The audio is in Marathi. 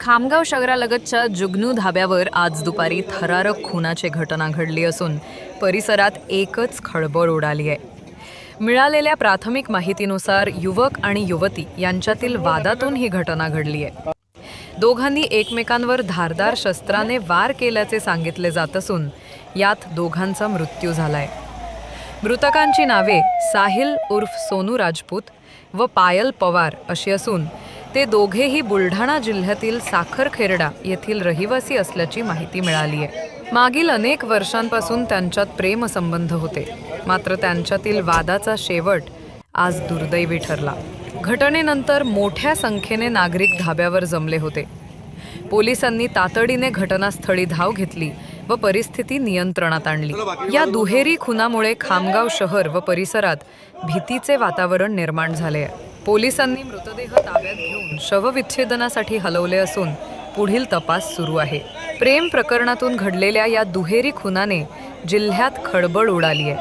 खामगाव शहरालगतच्या जुगनू धाब्यावर आज दुपारी थरारक खुनाची घटना घडली असून परिसरात एकच खळबळ उडाली आहे. मिळालेल्या प्राथमिक माहितीनुसार युवक आणि युवती यांच्यातील वादातून ही घटना घडली आहे. दोघांनी एकमेकांवर धारदार शस्त्राने वार केल्याचे सांगितले जात असून यात दोघांचा मृत्यू झालाय. मृतकांची नावे साहिल उर्फ सोनू राजपूत व पायल पवार अशी असून ते दोघेही बुलढाणा जिल्ह्यातील साखरखेरडा येथील रहिवासी असल्याची माहिती मिळाली आहे मागील अनेक वर्षांपासून त्यांच्यात प्रेमसंबंध होते. मात्र त्यांच्यातील वादाचा शेवट आज दुर्दैवी ठरला. घटनेनंतर मोठ्या संख्येने नागरिक धाब्यावर जमले होते. पोलिसांनी तातडीने घटनास्थळी धाव घेतली व परिस्थिती नियंत्रणात आणली. या दुहेरी खुनामुळे खामगाव शहर व परिसरात भीतीचे वातावरण निर्माण झाले आहे पोलिसांनी मृतदेह ताब्यात घेऊन शवविच्छेदनासाठी हलवले असून पुढील तपास सुरू आहे. प्रेम प्रकरणातून घडलेल्या या दुहेरी खुनाने जिल्ह्यात खळबळ उडाली आहे.